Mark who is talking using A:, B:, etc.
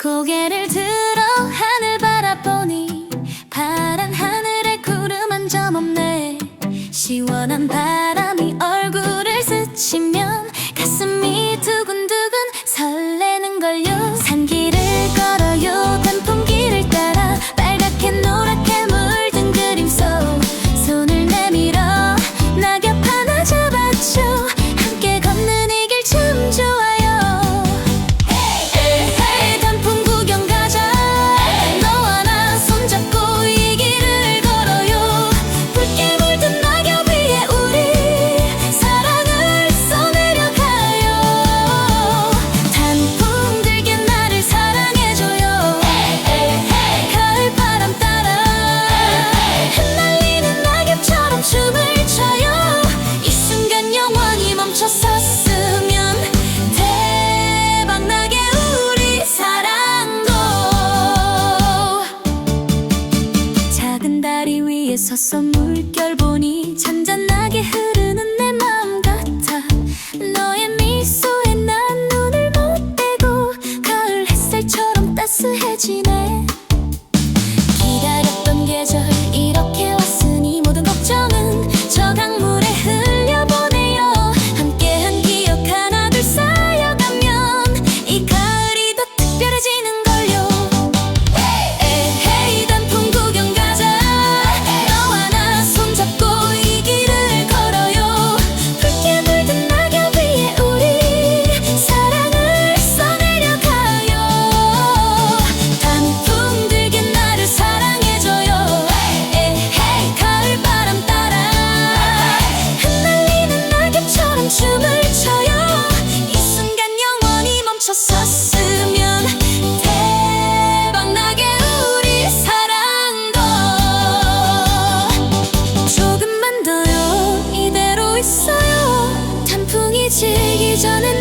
A: 고개를 들어 하늘 바라보니 파란 하늘에 구름 한 점 없네. 시원한 바람이 얼굴을 스치며 섰어 물결 보니 잔잔하게 흐르는 내 마음 같아. 너의 미소에 난 눈을 못 떼고 가을 햇살처럼 따스해지는 지기 전엔